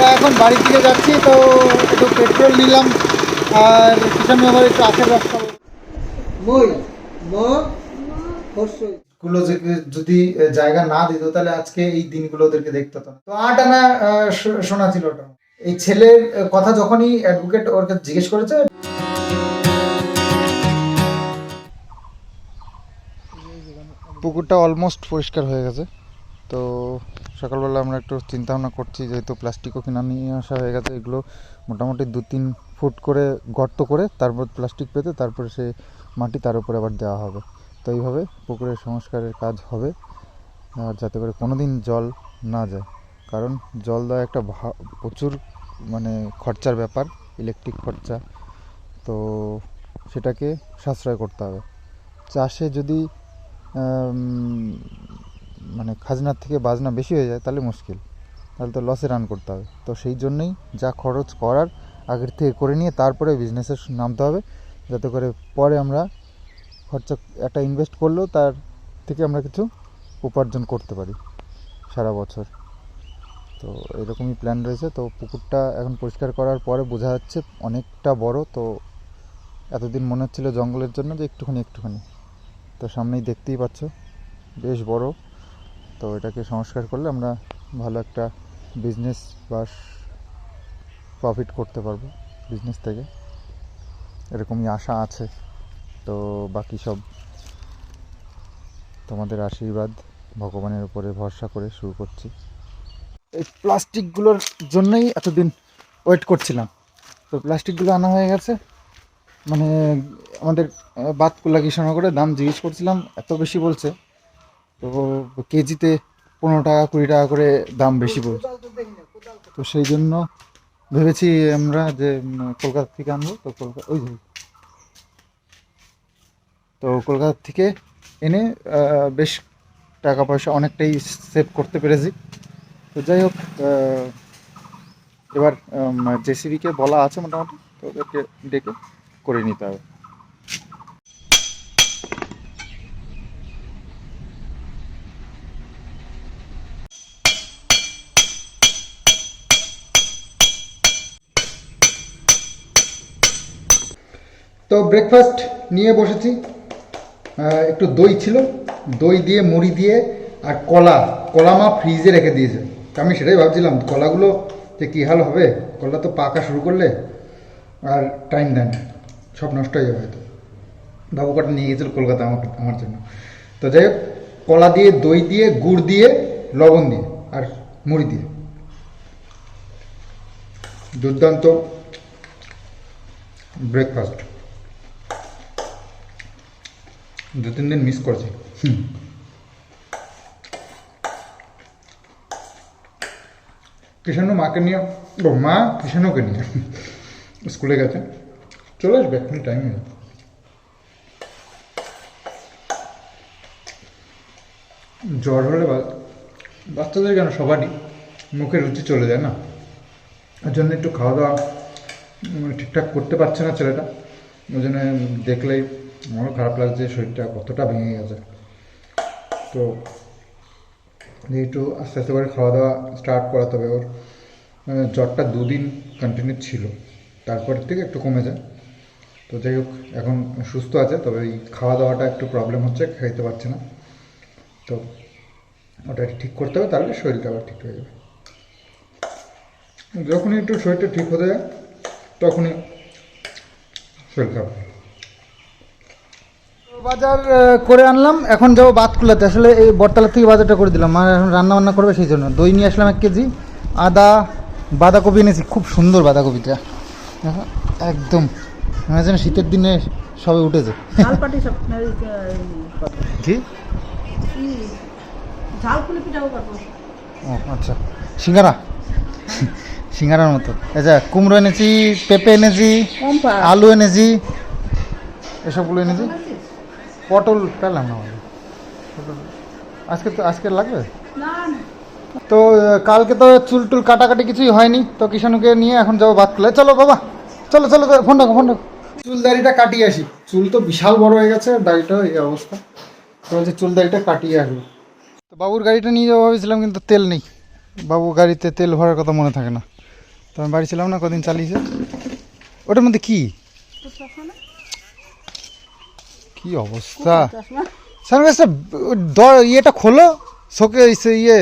আমরা এখন বাড়ির দিকে যাচ্ছি তো একটু পেট্রোল নিলাম আর কিষান বাবার একটু আখের রস খাব মই গুলো যদি জায়গা না দিত তাহলে আজকে এই দিনগুলো ওদেরকে দেখতে হতো তো আট আনা আহ, শোনা ছিল ওটা। এই ছেলের কথা যখনই অ্যাডভোকেট ওর কাছে জিজ্ঞেস করেছে পুকুরটা অলমোস্ট পরিষ্কার হয়ে গেছে। তো সকালবেলা আমরা একটু চিন্তা ভাবনা করছি, যেহেতু প্লাস্টিকও কিনা নিয়ে আসা হয়ে গেছে, এগুলো মোটামুটি দু তিন ফুট করে গর্ত করে তারপর প্লাস্টিক পেতে তারপরে সে মাটি তার উপরে আবার দেওয়া হবে। তো এইভাবে পুকুরের সংস্কারের কাজ হবে, আর যাতে করে কোনো দিন জল না যায়। কারণ জল দেওয়া একটা প্রচুর মানে খরচার ব্যাপার ইলেকট্রিক খরচা। তো সেটাকে সাশ্রয় করতে হবে। চাষে যদি মানে খাজনার থেকে বাজনা বেশি হয়ে যায়, তাহলে মুশকিল। তাহলে তো লসে রান করতে হবে। তো সেই জন্যই যা খরচ করার আগের থেকে করে নিয়ে তারপরে বিজনেসে নামতে হবে, যাতে করে পরে আমরা খরচা একটা ইনভেস্ট করলেও তার থেকে আমরা কিছু উপার্জন করতে পারি সারা বছর। তো এরকমই প্ল্যান রয়েছে। তো পুকুরটা এখন পরিষ্কার করার পরে বোঝা যাচ্ছে অনেকটা বড়। তো এতদিন মনে হচ্ছিল জঙ্গলের জন্য যে একটুখানি একটুখানি। তো সামনেই দেখতেই পাচ্ছ, বেশ বড়। তো এটাকে সংস্কার করলে আমরা ভালো একটা বিজনেস বা প্রফিট করতে পারব বিজনেস থেকে। এরকমই আশা আছে। তো বাকি সব তোমাদের আশীর্বাদ, ভগবানের উপরে ভরসা করে শুরু করছি। এই প্লাস্টিকগুলোর জন্যই এতদিন ওয়েট করছিলাম। তো প্লাস্টিকগুলো আনা হয়ে গেছে। মানে আমাদের বাতকুল্লা কৃষ্ণনগরে দাম জিজ্ঞেস করছিলাম, এত বেশি বলছে। তো কেজিতে পনেরো টাকা, কুড়ি টাকা করে দাম বেশি বলছে তো সেই জন্য ভেবেছি আমরা যে কলকাতা থেকে আনব। তো কলকাতা ওই। তো কলকাতা থেকে এনে বেশ টাকা পয়সা অনেকটাই সেভ করতে পেরেছি। তো যাই হোক এবার জেসিবিকে বলা আছে মোটামুটি। তো ওদেরকে ডেকে করে নিতে হবে। তো ব্রেকফাস্ট নিয়ে বসেছি। একটু দই ছিল। দই দিয়ে, মুড়ি দিয়ে আর কলা। কলা মা ফ্রিজে রেখে দিয়েছে। আমি সেটাই ভাবছিলাম, কলাগুলো যে কী হাল হবে? কলা তো পাকা শুরু করলে আর টাইম দেয় না। সব নষ্ট হয়ে যাবে হয়তো। বাবু কটা নিয়ে গেছিল কলকাতা আমাকে, আমার জন্য। তো যাই হোক, কলা দিয়ে, দই দিয়ে, গুড় দিয়ে, লবণ দিয়ে আর মুড়ি দিয়ে। দুর্দান্ত ব্রেকফাস্ট দু, তিন দিন মিস করেছি। কৃষাণু মাকে নিয়ে ও মা কৃষাণুকে নিয়ে। স্কুলে গেছে। চলে আসবে এখনই টাইম জ্বর হলে বাচ্চাদের কেন? সবারই। মুখে রুচি চলে যায় না। ওর জন্য একটু খাওয়া দাওয়া ঠিকঠাক করতে পারছে না ছেলেটা। ওই জন্য দেখলেই আমারও খারাপ লাগছে, শরীরটা কতটা ভেঙে গেছে। তো একটু আস্তে আস্তে করে খাওয়া দাওয়া স্টার্ট করাতে হবে, ওর জ্বরটা দুদিন কন্টিনিউ ছিল, তারপর থেকে একটু কমে যায় তো যাই হোক, এখন সুস্থ আছে, তবে এই খাওয়া দাওয়াটা একটু প্রবলেম হচ্ছে, খাইতে পারছে না। তো ওটা ঠিক করতে হবে, তাহলে শরীরটা আবার ঠিক হয়ে যাবে। যখনই একটু শরীরটা ঠিক হতে যায়, তখনই শরীর খারাপ। বাজার করে আনলাম এখন যাব বাতকুলাতে। আসলে এই বটতলা থেকে বাজারটা করে দিলাম মা এখন রান্না বান্না করবে সেই জন্য। দই নিয়ে আসলাম এক কেজি আদা বাঁধাকপি এনেছি খুব সুন্দর বাঁধাকপিটা। দেখো, একদম। মনে হচ্ছে না শীতের দিনে সবে উঠেছে। করব। ও আচ্ছা। সিঙ্গারা? সিঙ্গারার মতো। আচ্ছা কুমড়ো এনেছি পেঁপে এনেছি আলু এনেছি এসবগুলো এনেছি। পটল পেলাম না। পটল আজকে তো আজকে লাগবে? তো কালকে তো চুল টুল কাটাকাটি কিছুই হয়নি। তো কিষানুকে নিয়ে এখন যাব বাদ করলে চলো বাবা চলো চলো ফোন রাখো ফোন রাখো। চুল দাড়িটা কাটিয়ে আসি। চুল তো বিশাল বড় হয়ে গেছে আর দাড়িটাও এই অবস্থা। তো বলছে চুল দাড়িটা কাটিয়ে আসব। তো বাবুর গাড়িটা নিয়ে যাব ভেবেছিলাম কিন্তু তেল নেই। বাবু গাড়িতে তেল ভরার কথা মনে থাকে না। তো আমি বাড়ি ছিলাম না কদিন চালিয়েছে। ওটার মধ্যে কি? কি অবস্থা? সানগ্লাসটা ইয়েটা খোলো শোকে ইয়ে।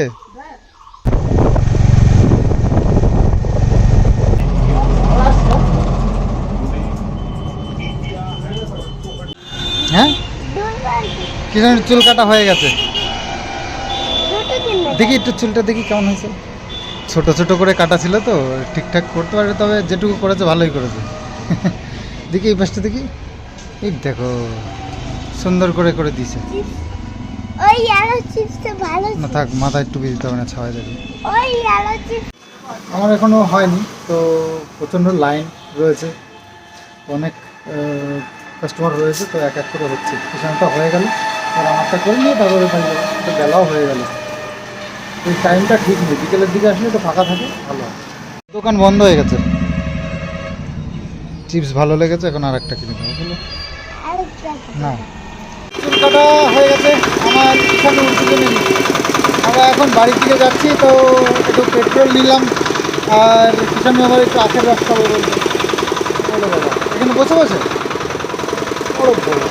হ্যাঁ? কি চুল কাটা হয়ে গেছে। দেখি একটু চুলটা দেখি কেমন হয়েছে। ছোট ছোট করে কাটা ছিল তো, ঠিকঠাক করতে পারে তবে যেটুকু করেছে ভালোই করেছে। দেখি এই পাশটা দেখি। এই দেখো। সুন্দর করে করে দিয়েছে ওই আলো চিপসটা ভালো না থাক মাথায় টুপি দিতে হবে না ছাওয়াই দেবে ওই আলো চিপস আমার এখনও হয়নি তো প্রচণ্ড লাইন রয়েছে। অনেক কাস্টমার রয়েছে তো এক এক করে হচ্ছে। কিষানটা হয়ে গেল আর আমারটা করে নিয়ে তারপরে বাড়ি তো বেলাও হয়ে গেল। এই টাইমটা ঠিক নেই বিকেলের দিকে আসলে তো ফাঁকা থাকে ভালো। দোকান বন্ধ হয়ে গেছে। চিপস ভালো লেগেছে এখন আর একটা কিনে দেবো না। চুল কাটা হয়ে গেছে। আমার উঠতে নেই আমরা এখন বাড়ির দিকে যাচ্ছি, তো একটু পেট্রোল নিলাম। আর কিষানু আবার একটু আখের রস খাব বাবা, এখানে বসে বসে? ওরে বাবা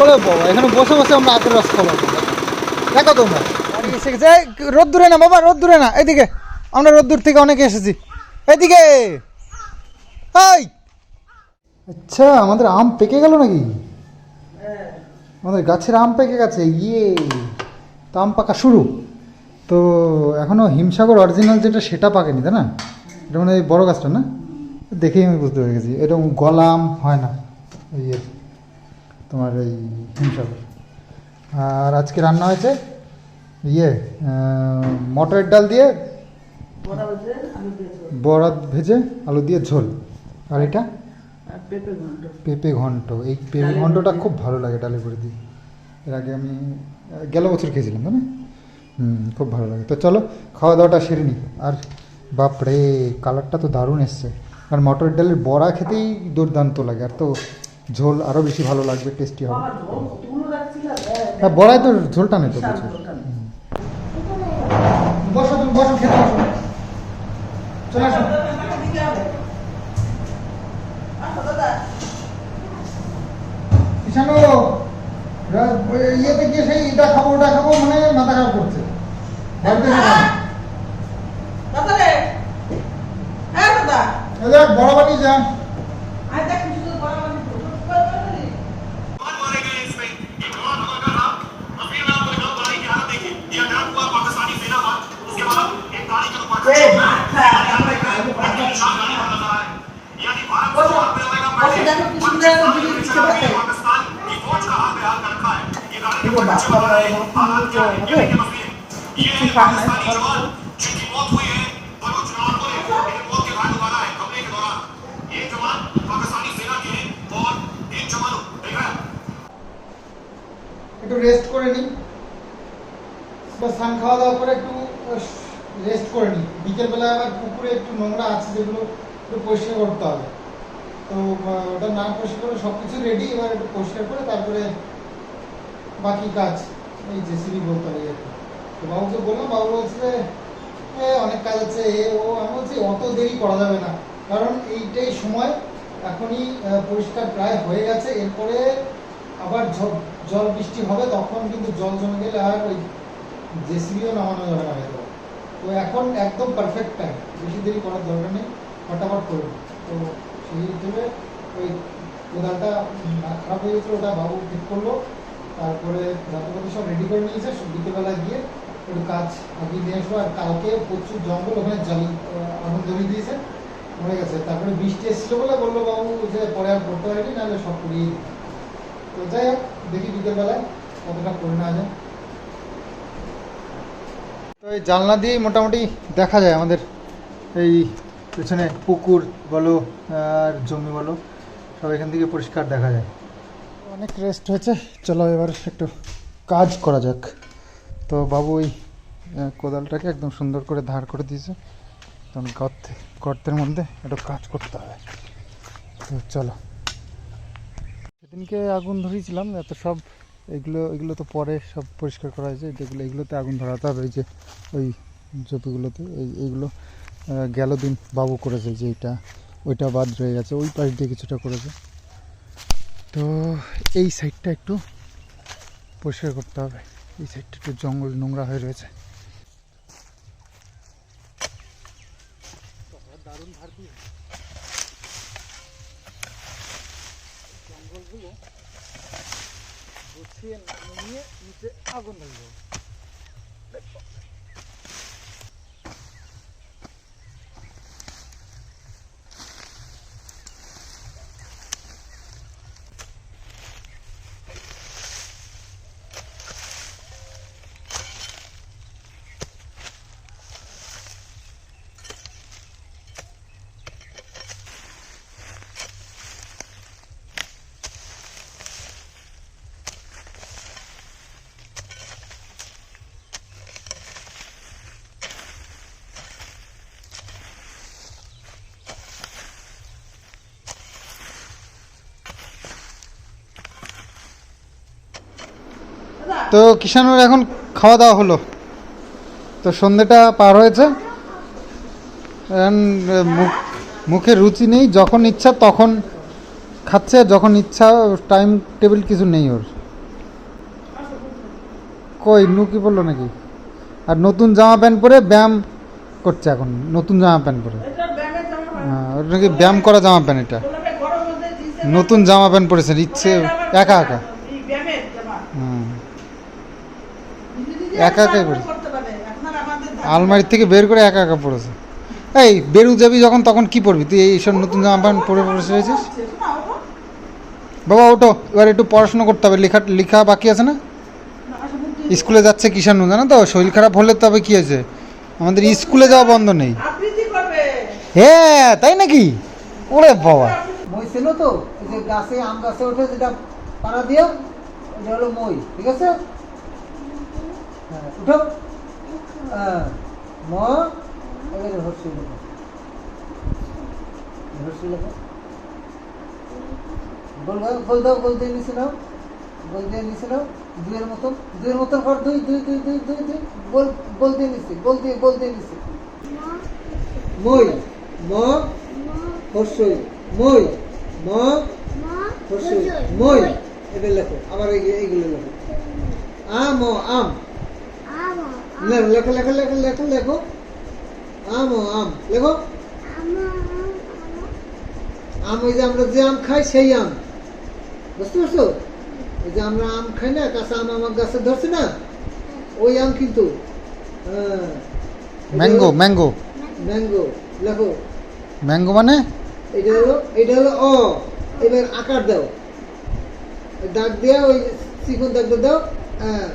ওরে বাবা, এখানে বসে বসে আমরা আখের রস খাব দেখো তোমরা। বাড়ি এসে গেছে। রোদ দূরে না বাবা রোদ দূরে না। এদিকে, আমরা রোদ দূর থেকে অনেকে এসেছি। এদিকে! আচ্ছা আমাদের আম পেকে গেল নাকি? আমাদের গাছের আম পেকে গেছে ইয়ে। তো আম পাকা শুরু। তো এখনও হিমসাগর অরিজিনাল যেটা সেটা পাকেনি তাই না? এটা মানে এই বড় গাছটা না? দেখেই আমি বুঝতে পেরে গেছি। এরকম গলাম হয় না ইয়ে তোমার এই হিমসাগর। আর আজকে রান্না হয়েছে ইয়ে মটরের ডাল দিয়ে বড়া বরাত ভেজে আলু দিয়ে ঝোল। আর এটা? পেঁপে ঘন্ট। পেঁপে ঘন্ট। এই পেঁপে ঘন্টটা খুব ভালো লাগে ডালে করে দিই এর আগে আমি গেল বছর খেয়েছিলাম তাই না? হুম খুব ভালো লাগে। তো চলো খাওয়া দাওয়াটা সেরে নিই। আর বাপরে কালারটা তো দারুণ এসছে। আর মটর ডালের বড়া খেতেই দুর্দান্ত লাগে। আর তো ঝোল আরও বেশি ভালো লাগবে টেস্টি হবে। হ্যাঁ বড়ায় তো ঝোলটা নেই তো বসো তুমি বসো খেতে বসো। চলে আসো কিষানো রা- ওই ইয়েতে গিয়ে সেই এটা খাব ওটা খাব মানে মাথা খারাপ করছে। বাড়িতে হ্যাঁ বড় বাড়ি যা। people that come and not your way. If I have একটু রেস্ট করে নিই বা স্নান খাওয়া দাওয়া করে একটু রেস্ট করে নিই বিকেলবেলায় আবার পুকুরে একটু নোংরা আছে, যেগুলো একটু পরিষ্কার করতে হবে তো ওটা না পরিষ্কার করে সব কিছু রেডি এবার একটু পরিষ্কার করে তারপরে বাকি কাজ এই জেসিবি বলতে হবে আর। তো বাবুকে বললাম বাবু বলছে যে, "এ, অনেক কাজ আছে এ ও। আমি বলছি অত দেরি করা যাবে না। কারণ এইটাই সময় এখনই পরিষ্কার প্রায় হয়ে গেছে। এরপরে আবার জল বৃষ্টি হবে তখন কিন্তু জল জমে গেলে আর ওই জেসিবিও নামানো যাবে না হয়তো তো এখন একদম পারফেক্ট টাইম বেশি দেরি করার দরকার নেই। ফটাফট করব তো সেই হিসেবে ওই কোদালটা খারাপ হয়ে গেছিল ওটা বাবু ঠিক করল। তারপরে যন্ত্রপাতি সব রেডি করে নিয়েছে বিকেলবেলা গিয়ে একটু কাজ আগিয়ে নিয়ে আসব। আর কালকে প্রচুর জঙ্গল ওখানে আহ, আগুন ধরিয়ে দিয়েছে। মরে গেছে। তারপরে বৃষ্টি এসেছিল বলে বলল বাবু যে পরে আর করতে পারিনি নাহলে সব পুড়িয়ে। তো যাই হোক দেখি বিকেলবেলায় কতটা করে নেওয়া যায়। তো এই জানলা দিয়েই মোটামুটি দেখা যায় আমাদের এই পেছনে পুকুর বলো আর জমি বলো সব এখান থেকে পরিষ্কার দেখা যায়। অনেক রেস্ট হয়েছে। চলো এবার একটু কাজ করা যাক। তো বাবু ওই কোদালটাকে একদম সুন্দর করে ধার করে দিয়েছে। তখন গর্তে, গর্তের মধ্যে একটু কাজ করতে হবে। তো চলো। সেদিনকে আগুন ধরিয়েছিলাম, এত সব এগুলো এগুলো তো পরে সব পরিষ্কার করা হয়েছে। যেগুলো, এগুলোতে আগুন ধরাতে হবে। এই যে ওই জপিগুলোতে এই, এইগুলো গেল দিন বাবু করেছে যে এটা, ওইটা বাদ রয়ে গেছে। ওই পাশ দিয়ে কিছুটা করেছে। তো এই সাইডটা একটু পরিষ্কার করতে হবে। এই সাইডটা একটু জঙ্গল নোংরা হয়ে রয়েছে। জঙ্গলগুলো নিয়ে নিচে আগুন তো কিষানুর এখন খাওয়া দাওয়া হলো। তো সন্ধেটা পার হয়েছে। মুখ রুচি নেই যখন ইচ্ছা তখন খাচ্ছে যখন ইচ্ছা টাইম টেবিল কিছু নেই ওর। কই নু কি বলল নাকি? আর নতুন জামা প্যান্ট পরে ব্যায়াম করছে এখন নতুন জামা প্যান্ট পরে। হয়। ওর নাকি ব্যায়াম করা জামা প্যান্ট এটা। নতুন জামা প্যান্ট পরেছে ইচ্ছে একা একা। হুম। একা একাই এখন পরে। করতে পারে। এখন আর আমাদের ধারণা। আলমারি থেকে বের করে একা একা পড়েছে। এই বেরু যাবি যখন তখন কি পড়বি? তুই এইসব নতুন জামা প্যান্ট পরে বসে রয়েছিস। বাবা ওটো এবার একটু পড়াশোনা করতে হবে। লেখা লেখা বাকি আছে না? স্কুলে যাচ্ছে কিষানু জানো তো? শরীর খারাপ হলে তবে কি আছে আমাদের স্কুলে যাওয়া বন্ধ নেই। হ্যাঁ তাই নাকি? ওরে বাবা। মই ছিল তো যে গাছে আম গাছে ওঠে যেটা পাড়া দিও এটা হলো মই ঠিক আছে? উঠো হ্যাঁ ম এবারে হর্ষি লেখো। হর্ষি লেখো? গোল দাও গোল দিয়ে নিচে নাও। গোল দিয়ে নিচে নাও। দুইয়ের মতন। দুইয়ের মতন কর দুই দুই দুই দুই দুই দুই। গোল গোল দিয়ে নিচে গোল দিয়ে গোল দিয়ে নিচে। মই ম হর্ষই। মই ম হর্ষই। মই এটা লেখো আবার এই- এইগুলো লেখো। আম ও আম। লেখো লেখো লেখো লেখো লেখো আম আম লেখো। আম ওই যে আমরা যে আম খাই সেই আম। বুঝতে পারছ? ওই যে আমরা আম খাই না কাঁচা আম আমার গাছে ধরছে না? ওই আম কিন্তু। হ্যাঁ। ম্যাঙ্গো ম্যাঙ্গো ম্যাঙ্গো লেখো। ম্যাঙ্গো মানে? এটা হলো এটা হলো অ। এবার আকার দাও। দাগ দিয়ে ওই চিকন দাগটা দাও। হ্যাঁ।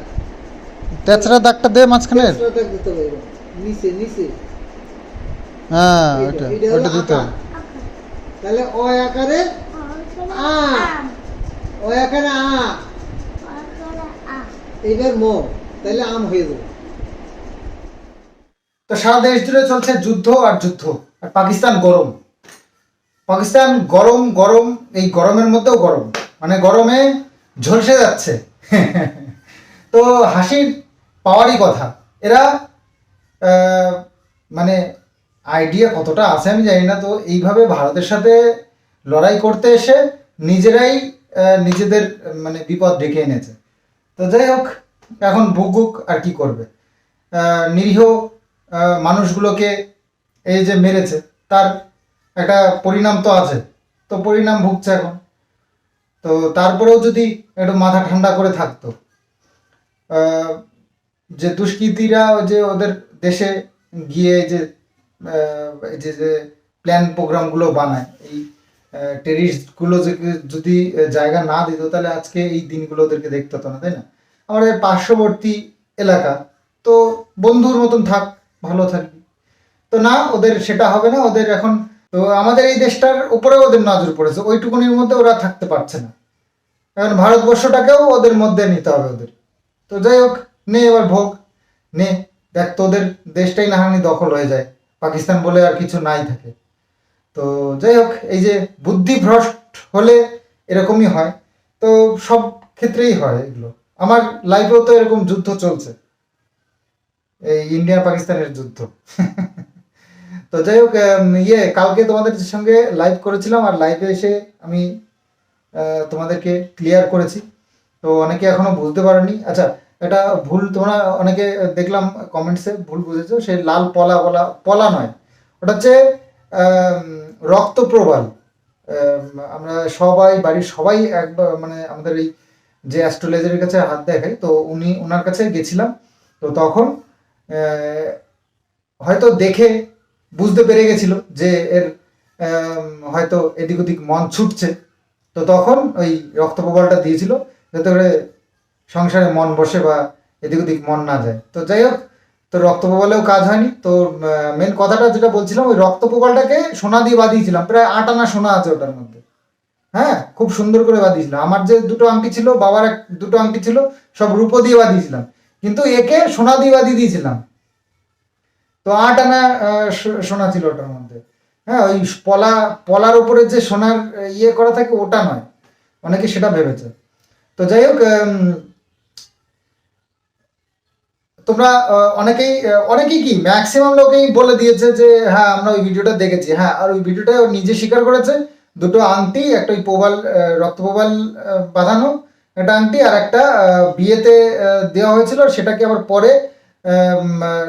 তেছড়া দাগটা দে হবে নিচে নিচে। হ্যাঁ হলো ওইটা দিতে হবে। তাহলে অ আকারে অ আকারে আ। এইবার ম। তাহলে আম হয়ে যাবে। তো সারা দেশ জুড়ে চলছে যুদ্ধ আর যুদ্ধ আর পাকিস্তান গরম। পাকিস্তান গরম গরম এই গরমের মধ্যেও গরম। মানে গরমে ঝলসে যাচ্ছে। তো হাসির পাওয়ারই কথা। এরা মানে আইডিয়া কতটা আছে আমি জানি না, তো এইভাবে ভারতের সাথে লড়াই করতে এসে নিজেরাই নিজেদের মানে বিপদ ডেকে এনেছে। তো যাই হোক, এখন ভুগুক আর কি করবে? নিরীহ মানুষগুলোকে এই যে মেরেছে, তার একটা পরিণাম তো আছে। তো পরিণাম ভুগছে এখন। তো তারপরেও যদি একটু মাথা ঠান্ডা করে থাকতো যে দুষ্কৃতীরা যে ওদের দেশে গিয়ে যে যে যে প্ল্যান প্রোগ্রামগুলো বানায়, এই টেরিস্টগুলো যদি জায়গা না দিত, তাহলে আজকে এই দিনগুলো ওদেরকে দেখতে হতো না, তাই না? আমাদের পার্শ্ববর্তী এলাকা, তো বন্ধুর মতন থাক, ভালো থাকবি। তো না, ওদের সেটা হবে না, ওদের এখন, তো আমাদের এই দেশটার উপরেও ওদের নজর পড়েছে, ওইটুকুনির মধ্যে ওরা থাকতে পারছে না। এখন ভারতবর্ষটাকেও ওদের মধ্যে নিতে হবে ওদের। তো যাই হোক নে এবার ভোগ, নে। দেখ, তোদের দেশটাই নাহানি দখল হয়ে যায় পাকিস্তান বলে আর কিছু নাই থাকে। তো যাই হোক এই যে বুদ্ধিভ্রষ্ট হলে এরকমই হয়। তো সব ক্ষেত্রেই হয় এগুলো। আমার লাইফেও তো এরকম যুদ্ধ চলছে। এই ইন্ডিয়া পাকিস্তানের যুদ্ধ। তো যাই হোক ইয়ে কালকে তোমাদের সঙ্গে লাইভ করেছিলাম। আর লাইভে এসে আমি তোমাদেরকে ক্লিয়ার করেছি। তো অনেকে এখনও বুঝতে পারেনি আচ্ছা এটা ভুল তোমরা অনেকে দেখলাম কমেন্টসে ভুল বুঝেছ সেই লাল পলা বলা পলা নয়। ওটা হচ্ছে আম, রক্তপ্রবাল আম, আমরা সবাই বাড়ির সবাই একবার মানে আমাদের এই যে অ্যাস্ট্রোলজারের কাছে হাত দেখাই তো উনি ওনার কাছে গেছিলাম। তো তখন হয়তো দেখে বুঝতে পেরে গেছিল যে এর হয়তো এদিক ওদিক মন ছুটছে। তো তখন ওই রক্তপ্রবালটা দিয়েছিল। যাতে করে সংসারে মন বসে বা এদিক ওদিক মন না যায়। তো যাই হোক, তো রক্তপ্রবালেও কাজ হয়নি। তো মেন কথাটা যেটা বলছিলাম, ওই রক্তপ্রবালটাকে সোনা দিয়ে বাঁধিয়েছিলাম। প্রায় আট আনা সোনা আছে ওটার মধ্যে। হ্যাঁ খুব সুন্দর করে বাঁধিয়েছিলাম। আমার যে দুটো আংটি ছিল, বাবার এক দুটো আংটি ছিল, সব রূপো দিয়ে বাঁধিয়েছিলাম। কিন্তু একে সোনা দিয়ে বাঁধিয়ে দিয়েছিলাম। তো আট আনা সোনা ছিল ওটার মধ্যে। হ্যাঁ ওই পলা, পলার উপরে যে সোনার ইয়ে করা থাকে, ওটা নয়। অনেকে সেটা ভেবেছে। তো যাই হোক তোমরা অনেকেই অনেকেই কি ম্যাক্সিমাম লোকেই বলে দিয়েছে যে হ্যাঁ আমরা ওই ভিডিওটা দেখেছি। হ্যাঁ আর ওই ভিডিওটা ও নিজে স্বীকার করেছে। দুটো আংটি একটা ওই প্রবাল আহ, রক্তপ্রবাল আহ, বাঁধানো একটা আংটি আর একটা বিয়েতে দেওয়া হয়েছিল। সেটাকে আবার পরে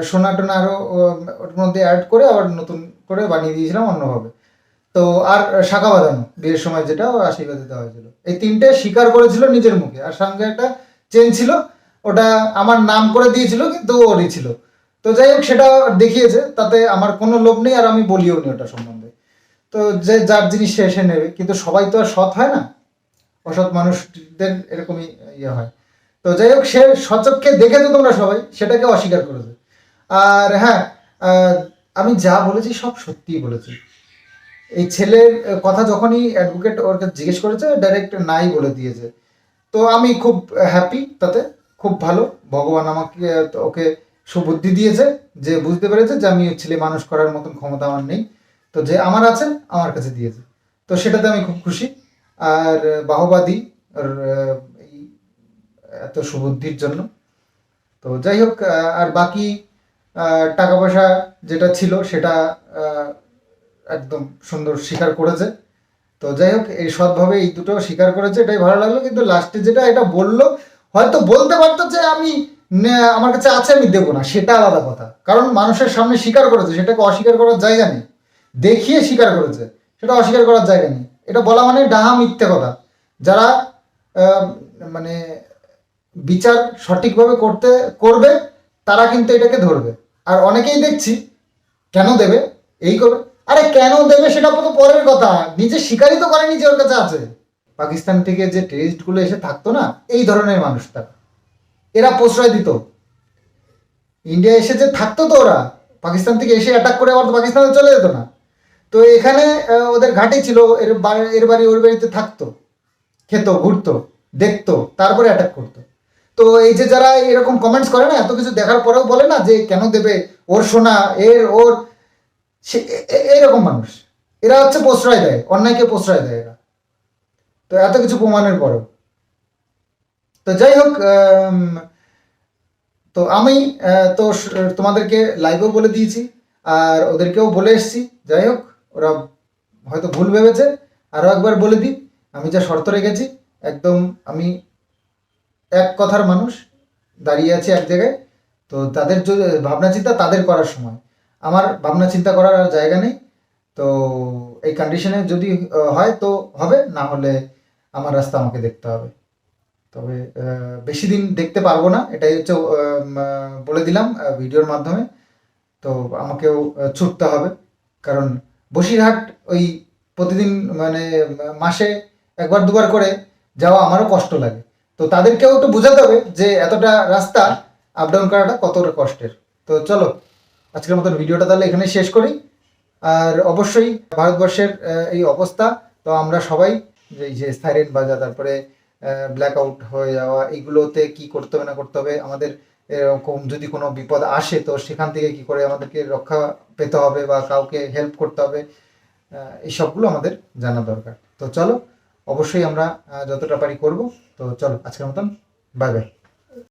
সোনা টোনা আরও উম, ওর মধ্যে অ্যাড করে আবার নতুন করে বানিয়ে দিয়েছিলাম অন্যভাবে। তো আর শাখা বাঁধানো বিয়ের সময় যেটা ও আশীর্বাদে দেওয়া হয়েছিল। এই তিনটে স্বীকার করেছিল নিজের মুখে। আর সঙ্গে একটা চেন ছিল, ওটা আমার নাম করে দিয়েছিল, কিন্তু ওরই ছিল। তো যাই হোক, সেটা দেখিয়েছে, তাতে আমার কোনো লোভ নেই, আর আমি বলিও নি ওটা সম্বন্ধে। তো যে যার জিনিস সে এসে নেবে। কিন্তু সবাই তো আর সৎ হয় না? অসৎ মানুষদের এরকমই ইয়ে হয়। তো যাই হোক, সে সচক্ষে দেখেছ তোমরা সবাই, সেটাকে অস্বীকার করেছে। আর হ্যাঁ আমি যা বলেছি সব সত্যিই বলেছি। এই ছেলের কথা যখনই অ্যাডভোকেট ওর কাছে জিজ্ঞেস করেছে ডাইরেক্ট নাই বলে দিয়েছে। তো আমি খুব হ্যাপি তাতে, খুব ভালো। ভগবান আমাকে ওকে সুবুদ্ধি দিয়েছে যে বুঝতে পেরেছে যে আমি ছেলে মানুষ করার মতন ক্ষমতা আমার নেই। তো যে আমার আছে, আমার কাছে দিয়েছে। তো সেটাতে আমি খুব খুশি। আর বাহবাদী এই এত সুবুদ্ধির জন্য। তো যাই হোক আর বাকি টাকা পয়সা যেটা ছিল সেটা একদম সুন্দর স্বীকার করেছে। তো যাই হোক, এই সৎভাবে এই দুটো স্বীকার করেছে, এটাই ভালো লাগল। কিন্তু লাস্টে যেটা এটা বলল, হয়তো বলতে পারতো যে আমি আমার কাছে আছে, আমি দেবো না, সেটা আলাদা কথা। কারণ মানুষের সামনে স্বীকার করেছে, সেটাকে অস্বীকার করার জায়গা নেই। দেখিয়ে স্বীকার করেছে, সেটা অস্বীকার করার জায়গা নেই। এটা বলা মানে ডাহা মিথ্যে কথা। যারা মানে বিচার সঠিকভাবে করতে, করবে, তারা কিন্তু এটাকে ধরবে। আর অনেকেই দেখছি, কেন দেবে, এই করবে। আরে কেন দেবে সেটা তো পরের কথা। নিজে শিকারই তো করেনি যে ওর কাছে আছে। পাকিস্তান থেকে যে টেরিস্টগুলো এসে থাকতো না, এই ধরনের মানুষ তারা এরা প্রশ্রয় দিত। ইন্ডিয়া এসে যে থাকতো তো ওরা, পাকিস্তান থেকে এসে অ্যাটাক করে আবার পাকিস্তানে চলে যেত না। তো এখানে ওদের ঘাটে ছিল, এর বা- এর বাড়ি, ওর বাড়িতে থাকতো। খেতো, ঘুরতো, দেখতো, তারপরে অ্যাটাক করতো। তো এই যে যারা এরকম কমেন্টস করে না, এত কিছু দেখার পরেও বলে না যে কেন দেবে? ওর সোনা, এর, ওর। সে এরকম মানুষ। এরা হচ্ছে প্রশ্রয় দেয়, অন্যায়কে প্রশ্রয় দেয় এরা। তো এত কিছু প্রমাণের পরেও। তো যাই হোক তো আমি তো তোমাদেরকে লাইভেও বলে দিয়েছি, আর ওদেরকেও বলে এসেছি। যাই হোক, ওরা হয়তো ভুল ভেবেছে আরও একবার বলে দিই, আমি যা শর্ত রেখেছি, একদম আমি এক কথার মানুষ, দাঁড়িয়ে আছে এক জায়গায়। তো তাদের যদি ভাবনা চিন্তা তাদের করার সময়। আমার ভাবনা চিন্তা করার আর জায়গা নেই। তো এই কন্ডিশনে যদি হয় তো হবে, না হলে আমার রাস্তা আমাকে দেখতে হবে। তবে বেশি দিন দেখতে পারব না, এটাই হচ্ছে বলে দিলাম ভিডিওর মাধ্যমে। তো আমাকেও ছুটতে হবে। কারণ বসিরহাট ওই প্রতিদিন মানে মাসে একবার দুবার করে যাওয়া আমারও কষ্ট লাগে। তো তাদেরকেও একটু বোঝাতে হবে যে, এতটা রাস্তা আপ ডাউন করাটা কতটা কষ্টের। তো চলো আজকের মতন ভিডিওটা তাহলে এখানে শেষ করি। আর অবশ্যই ভারতবর্ষের এই অবস্থা, তো আমরা সবাই এই যে সাইরেন বাজা, তারপরে ব্ল্যাক আউট হয়ে যাওয়া এইগুলোতে কি করতে হবে না করতে হবে, আমাদের এরকম যদি কোনো বিপদ আসে, তো সেখান থেকে কি করে আমাদেরকে রক্ষা পেতে হবে বা কাউকে হেল্প করতে হবে এই সবগুলো আমাদের জানা দরকার। তো চলো, অবশ্যই আমরা যতটা পারি করব। তো চলো, আজকের মতন বাই বাই